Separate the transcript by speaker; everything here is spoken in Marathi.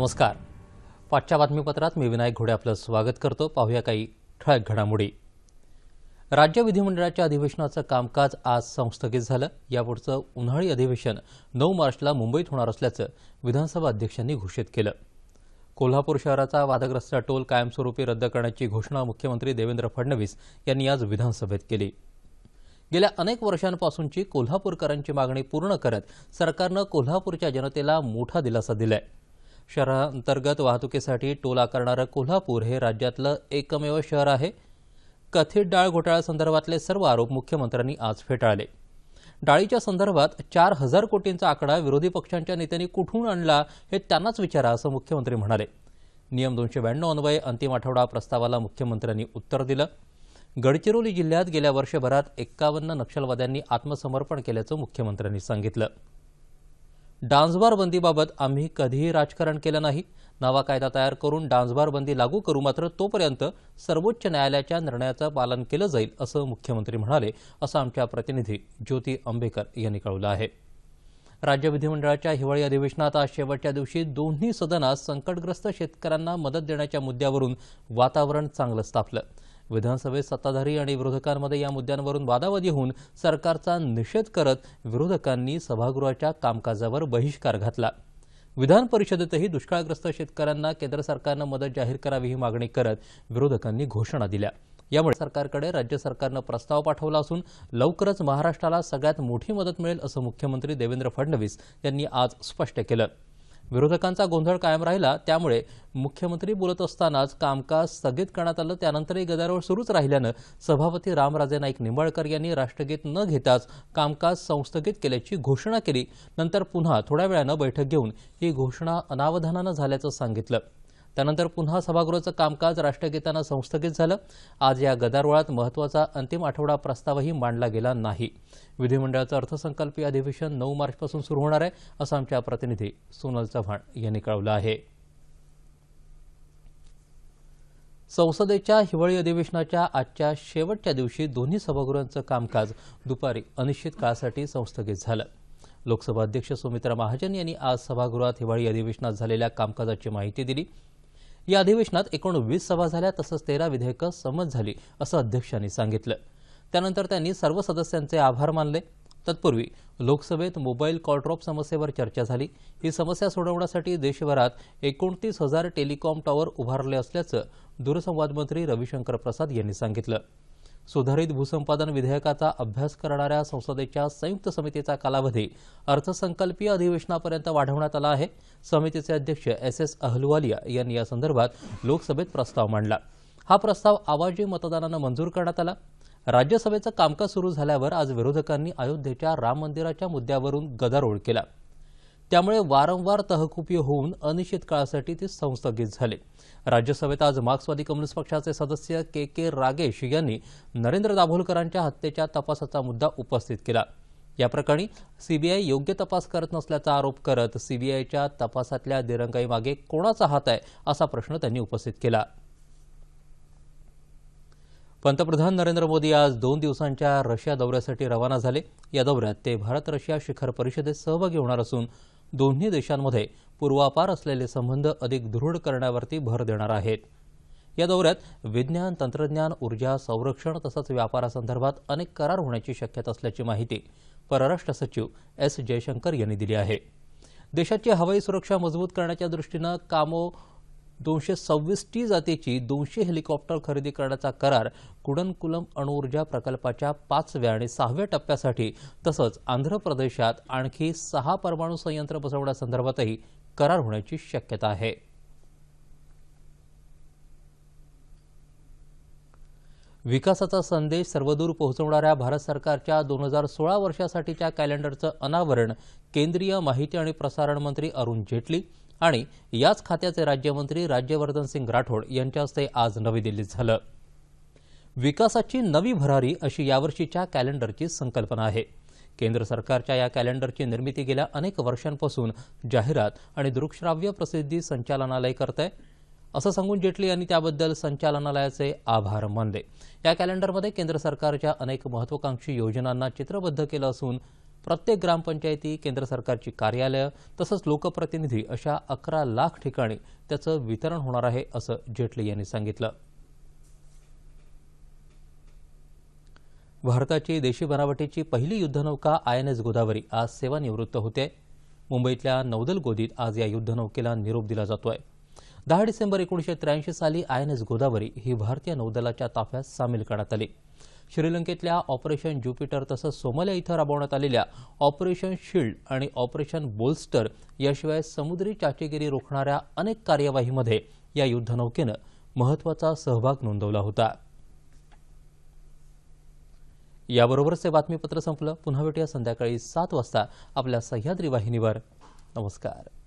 Speaker 1: नमस्कार. पाठच्या बातमीपत्रात मी विनायक घोडे आपलं स्वागत करतो. पाहूया काही ठळक घडामोडी. राज्य विधिमंडळाच्या अधिवेशनाचं कामकाज आज संस्थगित झालं. यापुढचं उन्हाळी अधिवेशन नऊ मार्चला मुंबईत होणार असल्याचं विधानसभा अध्यक्षांनी घोषित केलं. कोल्हापूर शहराचा वादग्रस्त टोल कायमस्वरूपी रद्द करण्याची घोषणा मुख्यमंत्री देवेंद्र फडणवीस यांनी आज विधानसभेत केली. गेल्या अनेक वर्षांपासूनची कोल्हापूरकरांची मागणी पूर्ण करत सरकारनं कोल्हापूरच्या जनतेला मोठा दिलासा दिलाय. शहरांतर्गत वाहतुकीसाठी टोल आकारणारं कोल्हापूर हे राज्यातलं एकमेव शहर आहे. कथित डाळ घोटाळ्यासंदर्भातले सर्व आरोप मुख्यमंत्र्यांनी आज फेटाळले. डाळीच्या संदर्भात चार हजार कोटींचा आकडा विरोधी पक्षांच्या नेत्यांनी कुठून आणला हे त्यांनाच विचारा असं मुख्यमंत्री म्हणाले. नियम दोनशे ब्याण्णव अन्वये अंतिम आठवडा प्रस्तावाला मुख्यमंत्र्यांनी उत्तर दिलं. गडचिरोली जिल्ह्यात गेल्या वर्षभरात एक्कावन्न नक्षलवाद्यांनी आत्मसमर्पण केल्याचं मुख्यमंत्र्यांनी सांगितलं. डान्सबार बंदीबाबत आम्ही कधीही राजकारण केलं नाही. नवा कायदा तयार करून डान्सबार बंदी लागू करू मात्र तोपर्यंत सर्वोच्च न्यायालयाच्या निर्णयाचं पालन केलं जाईल असं मुख्यमंत्री म्हणाले असं आमच्या प्रतिनिधी ज्योती आंबेकर यांनी कळवलं आहे. राज्य विधिमंडळाच्या हिवाळी अधिवेशनात आज शेवटच्या दिवशी दोन्ही सदनात संकटग्रस्त शेतकऱ्यांना मदत देण्याच्या मुद्द्यावरून वातावरण चांगलं तापलं विधानसभेत सत्ताधारी आणि विरोधकांमध्ये या मुद्द्यांवरून वादावादी होऊन सरकारचा निषेध करत विरोधकांनी सभागृहाच्या कामकाजावर बहिष्कार घातला. विधान परिषदेतही दुष्काळग्रस्त शेतकऱ्यांना केंद्र सरकारनं मदत जाहीर करावी ही मागणी करत विरोधकांनी घोषणा दिल्या. यामुळे सरकारकडे राज्य सरकारनं प्रस्ताव पाठवला असून लवकरच महाराष्ट्राला सगळ्यात मोठी मदत मिळेल असं मुख्यमंत्री देवेंद्र फडणवीस यांनी आज स्पष्ट केलं. विरोधकांचा गोंधळ कायम राहिला त्यामुळे मुख्यमंत्री बोलत असतानाच कामकाज स्थगित करण्यात आलं त्यानंतरही गदारोळ सुरूच राहिल्यानं सभापती रामराजे नाईक निंबाळकर यांनी राष्ट्रगीत न घेताच कामकाज संस्थगित केल्याची घोषणा केली. नंतर पुन्हा थोड्या वेळानं बैठक घेऊन ही घोषणा अनावधानानं झाल्याचं सांगितलं. त्यानंतर पुन्हा सभागृहाचं कामकाज राष्ट्रगीतानं संस्थगित झालं. आज या गदारोळात महत्त्वाचा अंतिम आठवडा प्रस्तावही मांडला गेला नाही. विधिमंडळाचं अर्थसंकल्पीय अधिवेशन नऊ मार्चपासून सुरू होणार आहे असं आमच्या प्रतिनिधी सोनल चव्हाण यांनी कळवलं आहे. संसदेच्या हिवाळी अधिवेशनाच्या आजच्या शेवटच्या दिवशी दोन्ही सभागृहांचं कामकाज दुपारी अनिश्चित काळासाठी संस्थगित झालं. लोकसभा अध्यक्ष सुमित्रा महाजन यांनी आज सभागृहात हिवाळी अधिवेशनात झालेल्या कामकाजाची माहिती दिली. या अधिवेशनात एकूण वीस सभा झाल्या तसंच तेरा विधेयकं संमत झाली असं अध्यक्षांनी सांगितलं. त्यानंतर त्यांनी सर्व सदस्यांचे आभार मानले. तत्पूर्वी लोकसभेत मोबाईल कॉलड्रॉप समस्येवर चर्चा झाली. ही समस्या सोडवण्यासाठी देशभरात एकोणतीस हजार टेलिकॉम टॉवर उभारले असल्याचं दूरसंवाद मंत्री रविशंकर प्रसाद यांनी सांगितलं. सुधारित भूसंपादन विधेयकाचा अभ्यास करणाऱ्या संसदेच्या संयुक्त समितीचा कालावधी अर्थसंकल्पीय अधिवेशनापर्यंत वाढवण्यात आला आहे. समितीचे अध्यक्ष एस एस अहलुवालिया यांनी या संदर्भात लोकसभेत प्रस्ताव मांडला. हा प्रस्ताव आवाजी मतदानानं मंजूर करण्यात आला. राज्यसभेचं कामकाज सुरू झाल्यावर आज विरोधकांनी अयोध्येच्या राम मंदिराच्या मुद्द्यावरून गदारोळ केला. त्यामुळे वारंवार तहकुपी होऊन अनिश्चित काळासाठी ते संस्थगित झाले. राज्यसभेत आज मार्क्सवादी कम्युनिस्ट पक्षाचे सदस्य के के रागेश यांनी नरेंद्र दाभोलकरांच्या हत्येच्या तपासाचा मुद्दा उपस्थित केला. या प्रकरणी सीबीआय योग्य तपास करत नसल्याचा आरोप करत सीबीआयच्या तपासातल्या दिरंगाईमागे कोणाचा हात आहे असा प्रश्न त्यांनी उपस्थित केला. पंतप्रधान नरेंद्र मोदी आज दोन दिवसांच्या रशिया दौऱ्यासाठी रवाना झाले. या दौऱ्यात ते भारत रशिया शिखर परिषदेत सहभागी होणार असून दोन्ही देशांमध्ये पूर्वापार असलेले संबंध अधिक दृढ करण्यावरती भर देणार आहेत. या दौऱ्यात विज्ञान तंत्रज्ञान ऊर्जा संरक्षण तसंच व्यापारासंदर्भात अनेक करार होण्याची शक्यता असल्याची माहिती परराष्ट्र सचिव एस जयशंकर यांनी दिली आहे. देशाची हवाई सुरक्षा मजबूत करण्याच्या दृष्टीनं कामो दोनशे सव्वीस टी जातीची दोनशे हेलिकॉप्टर खरेदी करण्याचा करार कुडनकुलम अणुऊर्जा प्रकल्पाच्या पाचव्या आणि सहाव्या टप्प्यासाठी तसंच आंध्र प्रदेशात आणखी सहा परमाणू संयंत्र बसवण्यासंदर्भातही करार होण्याची शक्यता आहे. विकासाचा संदेश सर्वदूर पोहोचवणाऱ्या भारत सरकारच्या दोन हजार सोळा वर्षासाठीच्या कॅलेंडरचं अनावरण केंद्रीय माहिती आणि प्रसारण मंत्री अरुण जेटली आणि याच खात्याचे राज्यमंत्री राज्यवर्धन सिंग राठोड यांच्या हस्ते आज नवी दिल्लीत झालं. विकासाची नवी भरारी अशी यावर्षीच्या कॅलेंडरची संकल्पना आहे. केंद्र सरकारच्या या कॅलेंडरची निर्मिती गेल्या अनेक वर्षांपासून जाहिरात आणि दृकश्राव्य प्रसिद्धी संचालनालय करत आहे असं सांगून जेटली यांनी त्याबद्दल संचालनालयाचे आभार मानले. या कॅलेंडरमध्ये केंद्र सरकारच्या अनेक महत्वाकांक्षी योजनांना चित्रबद्ध केलं असून प्रत्येक ग्रामपंचायती केंद्र सरकारची कार्यालयं तसंच लोकप्रतिनिधी अशा अकरा लाख ठिकाणी त्याचं वितरण होणार आहे असं जेटली यांनी सांगितलं. भारताची देशी बनावटीची पहिली युद्धनौका आय एन एस गोदावरी आज सेवानिवृत्त होते. मुंबईतल्या नौदल गोदीत आज या युद्धनौकेला निरोप दिला जातोय. दहा डिसेंबर एकोणीसशे त्र्याऐंशी साली आय एन एस गोदावरी ही भारतीय नौदलाच्या ताफ्यात सामील करण्यात आली. श्रीलंकेतल्या ऑपरेशन ज्युपिटर तसंच सोमालिया इथं राबवण्यात आलेल्या ऑपरेशन शिल्ड आणि ऑपरेशन बोल्स्टर याशिवाय समुद्री चाचेगिरी रोखणाऱ्या अनेक कार्यवाहीमध्ये या युद्धनौकेनं महत्त्वाचा सहभाग नोंदवला होता. याबरोबरच हे बातमीपत्र संपलं. पुन्हा भेटूया संध्याकाळी सात वाजता आपल्या सह्याद्री वाहिनीवर. नमस्कार.